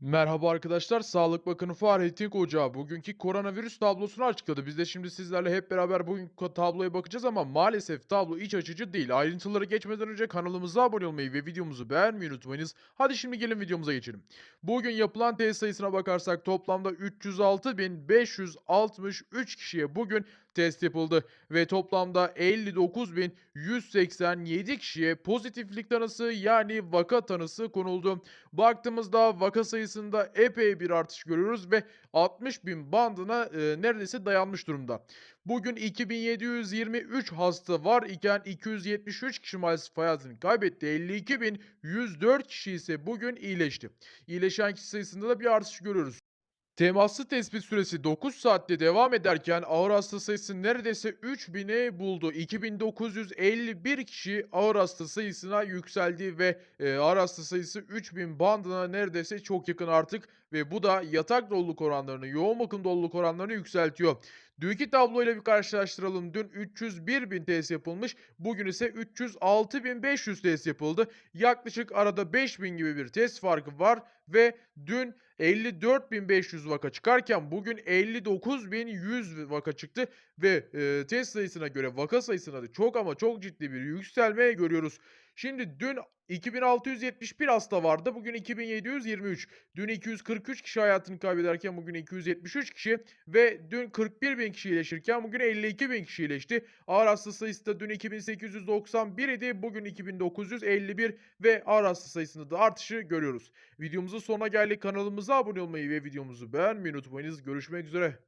Merhaba arkadaşlar, Sağlık Bakanı Fahrettin Koca bugünkü koronavirüs tablosunu açıkladı. Biz de şimdi sizlerle hep beraber bugün ko- tabloya bakacağız ama maalesef tablo iç açıcı değil. Ayrıntılara geçmeden önce kanalımıza abone olmayı ve videomuzu beğenmeyi unutmayınız. Hadi şimdi gelin videomuza geçelim. Bugün yapılan test sayısına bakarsak toplamda 306.563 kişiye bugün test yapıldı ve toplamda 59.187 kişiye pozitiflik tanısı yani vaka tanısı konuldu. Baktığımızda vaka sayısında epey bir artış görüyoruz ve 60 bin bandına e, neredeyse dayanmış durumda. Bugün 2723 hasta var iken 273 kişi maalesef hayatını kaybetti. 52.104 kişi ise bugün iyileşti. İyileşen kişi sayısında da bir artış görüyoruz. Temaslı tespit süresi 9 saatte devam ederken ağır hasta sayısı neredeyse 3000'e buldu. 2951 kişi ağır hasta sayısına yükseldi ve e, ağır hasta sayısı 3000 bandına neredeyse çok yakın artık ve bu da yatak doluluk oranlarını, yoğun bakım doluluk oranlarını yükseltiyor. Dünkü tabloyla bir karşılaştıralım. Dün 301 bin test yapılmış, bugün ise 306.500 test yapıldı. Yaklaşık arada 5000 gibi bir test farkı var ve dün 54.500 vaka çıkarken bugün 59.100 vaka çıktı ve e, test sayısına göre vaka sayısına da çok ama çok ciddi bir yükselme görüyoruz. Şimdi dün 2671 hasta vardı. Bugün 2723. Dün 243 kişi hayatını kaybederken bugün 273 kişi ve dün 41 bin kişi iyileşirken bugün 52 bin kişi iyileşti. Ağır hasta sayısı da dün 2891 idi. Bugün 2951 ve ağır hasta sayısında da artışı görüyoruz. Videomuzun sonuna geldik. Kanalımıza abone olmayı ve videomuzu beğenmeyi unutmayınız. Görüşmek üzere.